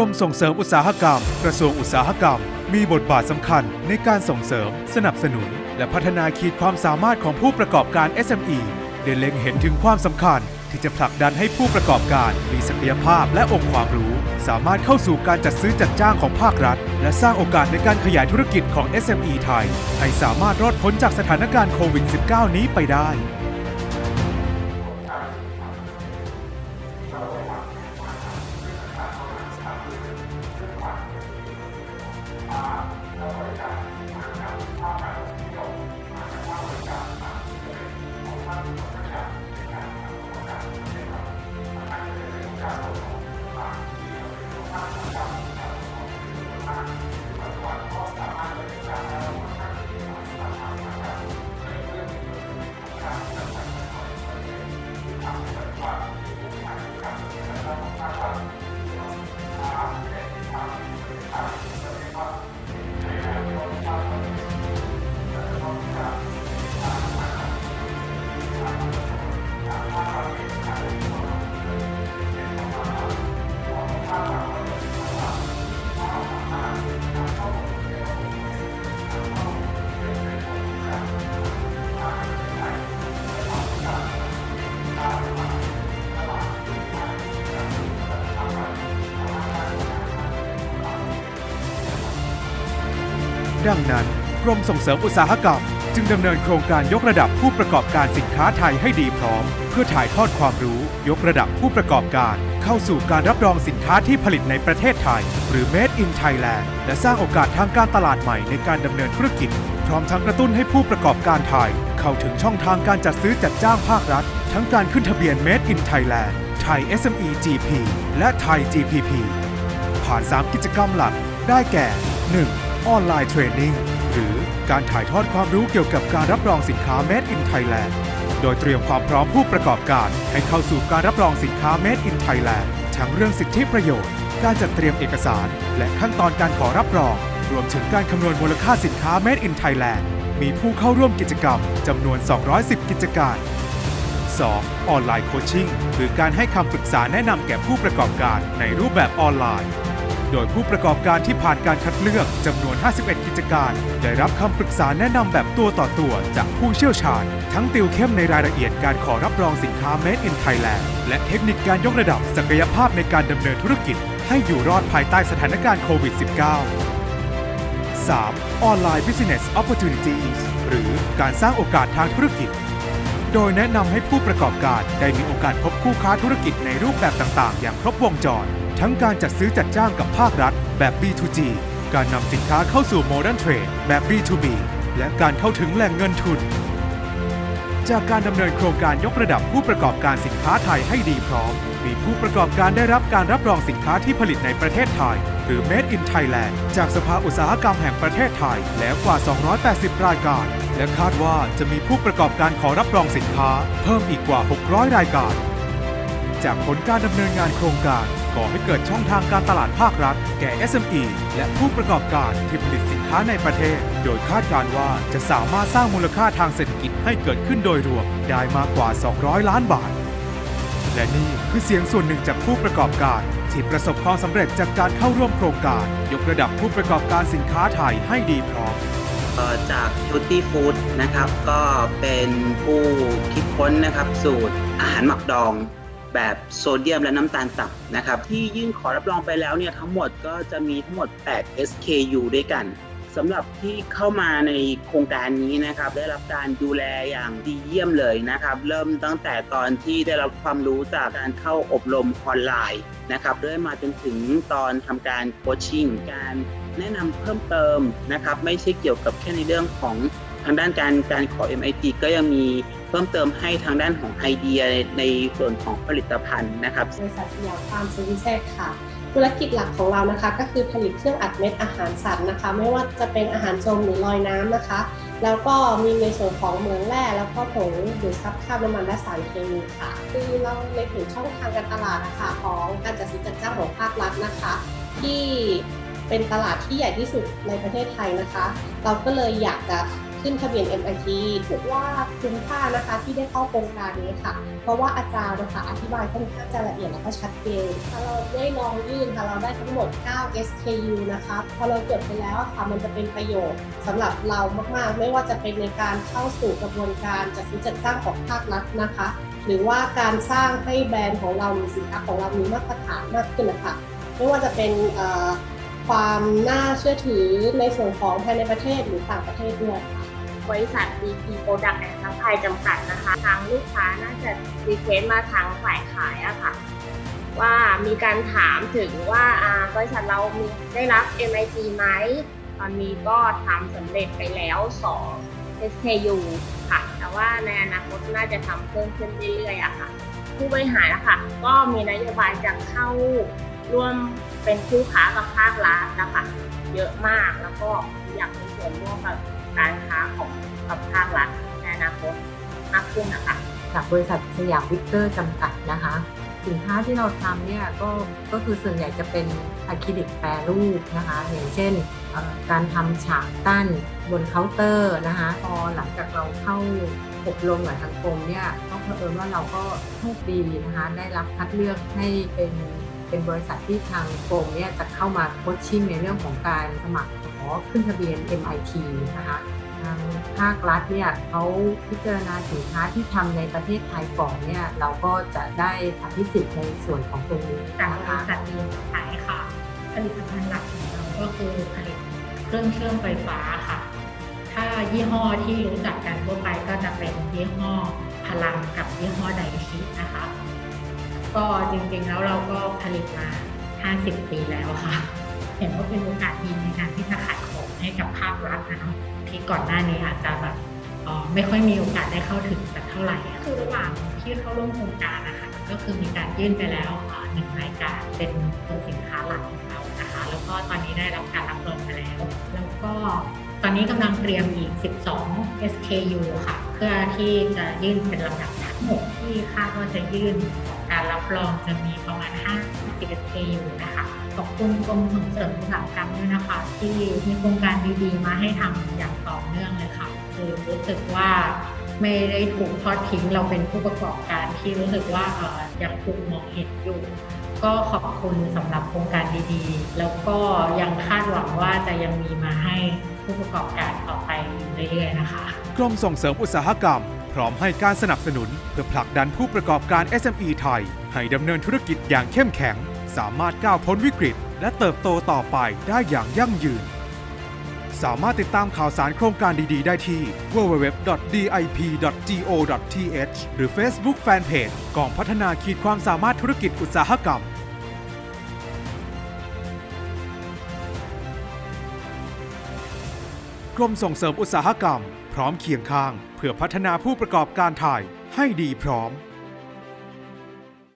รมส่งเสริมอุตสาหกรรม กระทรวงอุตสาหกรรม มีบทบาทสำคัญในการส่งเสริม สนับสนุน และพัฒนาขีดความสามารถของผู้ประกอบการ SME ได้เล็งเห็นถึงความสำคัญ ที่จะผลักดันให้ผู้ประกอบการมีศักยภาพและองค์ความรู้ สามารถเข้าสู่การจัดซื้อจัดจ้างของภาครัฐ และสร้างโอกาสในการขยายธุรกิจของ SME ไทย ให้สามารถรอดพ้นจากสถานการณ์โควิด -19 นี้ไปได้ ดังนั้น กรมส่งเสริมอุตสาหกรรม จึงดำเนินโครงการยกระดับผู้ประกอบการสินค้าไทยให้ดีพร้อม เพื่อถ่ายทอดความรู้ ยกระดับผู้ประกอบการ เข้าสู่การรับรองสินค้าที่ผลิตในประเทศไทย หรือ Made in Thailand และสร้างโอกาสทางการตลาดใหม่ในการดำเนินธุรกิจ พร้อมทั้งกระตุ้นให้ผู้ประกอบการไทย เข้าถึงช่องทางการจัดซื้อจัดจ้างภาครัฐ ทั้งการขึ้นทะเบียน Made in Thailand ไทย SME GP และไทย GPP ผ่าน 3 กิจกรรมหลักได้แก่ 1. ออนไลน์เทรนนิ่ง หรือการถ่ายทอดความรู้เกี่ยวกับการรับรองสินค้า Made in Thailand โดยเตรียมความพร้อมผู้ประกอบการ ให้เข้าสู่การรับรองสินค้า Made in Thailand ทั้งเรื่องสิทธิประโยชน์ การจัดเตรียมเอกสาร และขั้นตอนการขอรับรอง รวมถึงการคำนวณมูลค่าสินค้า Made in Thailand มีผู้เข้าร่วมกิจกรรมจำนวน 210 กิจการ 2. ออนไลน์โคชชิ่งหรือการให้คำปรึกษาแนะนำแก่ผู้ประกอบการในรูปแบบออนไลน์ โดยผู้ประกอบการที่ผ่านการคัดเลือกจำนวน 51 กิจการ ได้รับคำปรึกษาแนะนำแบบตัวต่อตัวจากผู้เชี่ยวชาญ ทั้งติวเข้มในรายละเอียดการขอรับรองสินค้า Made in Thailand และเทคนิคการยกระดับศักยภาพในการดำเนินธุรกิจ ให้อยู่รอดภายใต้สถานการณ์โควิด -19 3. ออนไลน์ Business Opportunities หรือการสร้างโอกาสทางธุรกิจ โดยแนะนำให้ผู้ประกอบการได้มีโอกาสพบคู่ค้าธุรกิจในรูปแบบต่าง ๆ อย่างครบวงจร ทั้งการจัดซื้อจัดจ้างกับภาครัฐแบบ B2G การนำสินค้าเข้าสู่ Modern Trade แบบ B2B และการเข้าถึงแหล่งเงินทุน จากการดำเนินโครงการยกระดับผู้ประกอบการสินค้าไทยให้ดีพร้อม มีผู้ประกอบการได้รับการรับรองสินค้าที่ผลิตในประเทศไทย หรือ Made in Thailand จากสภาอุตสาหกรรมแห่งประเทศไทย แล้วกว่า 280 รายการ และคาดว่าจะมีผู้ประกอบการขอรับรองสินค้า เพิ่มอีกกว่า 600 รายการ จากผลการดำเนินงานโครงการ ก่อให้เกิดช่องทางการตลาดภาครัฐ แก่ SME และผู้ประกอบการที่ผลิตสินค้าในประเทศ โดยคาดการว่าจะสามารถสร้างมูลค่าทางเศรษฐกิจให้เกิดขึ้นโดยรวมได้มากกว่า 200 ล้านบาท และนี่คือเสียงส่วนหนึ่งจากผู้ประกอบการ ที่ประสบความสำเร็จจากการเข้าร่วมโครงการ ยกระดับผู้ประกอบการสินค้าไทยให้ดีพร้อมจาก Tutti Food นะครับ ก็เป็นผู้คิดค้นนะครับสูตรอาหารหมักดอง แบบโซเดียมและน้ำตาลต่ำนะครับที่ยื่นขอรับรองไปแล้วเนี่ยทั้งหมดก็จะมีทั้งหมด 8 SKU ด้วยกันสำหรับที่เข้ามาในโครงการนี้นะครับได้รับการดูแลอย่างดีเยี่ยมเลยนะครับ เริ่มตั้งแต่ตอนที่ได้รับความรู้จากการเข้าอบรมออนไลน์นะครับเรื่อยมาจนถึงตอนทำการโคชชิ่งการแนะนำเพิ่มเติมนะครับไม่ใช่เกี่ยวกับแค่ในเรื่องของทางด้านการการขอ MIT ก็ยังมี เพิ่มเติมให้ทางด้านของไอเดียในส่วนของผลิตภัณฑ์นะครับบริษัทสยามฟาร์มเซอร์วิสค่ะ ธุรกิจหลักของเรานะคะก็คือผลิตเครื่องอัดเม็ดอาหารสัตว์นะคะ ไม่ว่าจะเป็นอาหารจมหรือลอยน้ำนะคะ แล้วก็มีในส่วนของเหมืองแร่แล้วก็ผงดูดซับคาบน้ำมันและสารเคมีค่ะ คือเราเล็งช่องทางการตลาดนะคะของการจัดซื้อจัดจ้างของภาครัฐนะคะ ที่เป็นตลาดที่ใหญ่ที่สุดในประเทศไทยนะคะ เราก็เลยอยากจะ ขึ้นทะเบียน MIT ถือว่าคุ้มค่านะคะที่ได้เข้าโครงการนี้ค่ะ เพราะว่าอาจารย์นะคะอธิบายค่อนข้างจะละเอียดแล้วก็ชัดเจนถ้าเราได้ลองยื่นค่ะเราได้ทั้งหมด 9 SKU นะคะพอเราจดไปแล้วค่ะมันจะเป็นประโยชน์สำหรับเรามากๆ ไม่ว่าจะเป็นในการเข้าสู่กระบวนการจัดซื้อจัดจ้างของภาครัฐนะคะ หรือว่าการสร้างให้แบรนด์ของเราหรือสินค้าของเรามีมาตรฐานมากขึ้นนะคะไม่ว่าจะเป็นความน่าเชื่อถือในส่วนของภายในประเทศหรือต่างประเทศด้วยค่ะ บริษัท BP Product and Supply จำกัดนะคะ ทางลูกค้าน่าจะรีเควสต์มาทางฝ่ายขายอะค่ะ ว่ามีการถามถึงว่าอ่าบริษัทเรามีได้รับ MIT ไหม ตอนนี้ก็ทำสำเร็จไปแล้ว 2 SKU ค่ะ แต่ว่าในอนาคตน่าจะทำเพิ่มขึ้นเรื่อยๆอะค่ะ ผู้บริหารนะคะก็มีนโยบายจะเข้าร่วมเป็นคู่ค้ากับภาครัฐนะคะ เยอะมากแล้วก็อยากมีส่วนร่วมกับ การค้าของกับภาครัฐในอนาคตมากขึ้นนะคะจากบริษัทสยามวิกเตอร์จำกัดนะคะ สินค้าที่เราทำเนี่ยก็ก็คือส่วนใหญ่จะเป็นอะคริลิกแปรรูปนะคะ อย่างเช่นการทำฉากกั้นบนเคาน์เตอร์นะคะพอหลังจากเราเข้าอบรมกับทางกรมเนี่ยก็เผอิญว่าเราก็โชคดีนะคะได้รับคัดเลือกให้เป็นเป็นบริษัทที่ทางกรมเนี่ยจะเข้ามาโคชชิ่งในเรื่องของการสมัคร อขึ้นทะเบียน MIT นะคะทางภาครัฐเนี่ยเขาพิจารณาสินค้าที่ทำในประเทศไทยก่อนเนี่ยเราก็จะได้อภิสิทธิ์ในส่วนของตรงนี้จากนะบคะริษัทมีขายค่ะ ผลิตภัณฑ์หลักของเราก็คือผลิตเครื่องเชื่อมไฟฟ้าค่ะ ถ้ายี่ห้อที่รู้จักกันทั่วไปก็จะเป็นยี่ห้อพลังกับยี่ห้อไดชินะคะ ก็จริงๆแล้วเราก็ผลิตมา 50 ปีแล้วค่ะ เห็นว่าเป็นโอกาสดีในการที่จะขายของให้กับภาครัฐนะคะที่ก่อนหน้านี้อาจจะแบบไม่ค่อยมีโอกาสได้เข้าถึงสักเท่าไหร่คือระหว่างที่เข้าร่วมโครงการนะคะก็คือมีการยื่นไปแล้วหนึ่งรายการเป็นตัวสินค้าหลักของเรานะคะแล้วก็ตอนนี้ได้รับการรับรองมาแล้ว แล้วก็ตอนนี้กำลังเตรียมอีก 12 SKU ค่ะ เพื่อที่จะยื่นเป็นลำดับทั้งหมดที่คาดว่าจะยื่นของ การรับรองจะมีประมาณ 50 SKU นะคะขอบคุณกรมส่งเสริมอุตสาหกรรมด้วยนะคะ ที่มีโครงการดีๆ มาให้ทำอย่างต่อเนื่องเลยค่ะ คือรู้สึกว่าไม่ได้ถูกทอดทิ้งเราเป็นผู้ประกอบการที่รู้สึกว่าเออยังถูกมองเห็นอยู่ ก็ขอบคุณสำหรับโครงการดีๆ แล้วก็ยังคาดหวังว่าจะยังมีมาให้ผู้ประกอบการต่อไปเรื่อยๆนะคะ กรมส่งเสริมอุตสาหกรรม พร้อมให้การสนับสนุน เพื่อผลักดันผู้ประกอบการ SME ไทย ให้ดำเนินธุรกิจอย่างเข้มแข็ง สามารถก้าวพ้นวิกฤต และเติบโตต่อไปได้อย่างยั่งยืน สามารถติดตามข่าวสารโครงการดี ๆ ได้ที่ www.dip.go.th หรือ Facebook Fanpage กองพัฒนาขีดความสามารถธุรกิจอุตสาหกรรมกรมส่งเสริมอุตสาหกรรม พร้อมเคียงข้าง เพื่อพัฒนาผู้ประกอบการไทยให้ดีพร้อม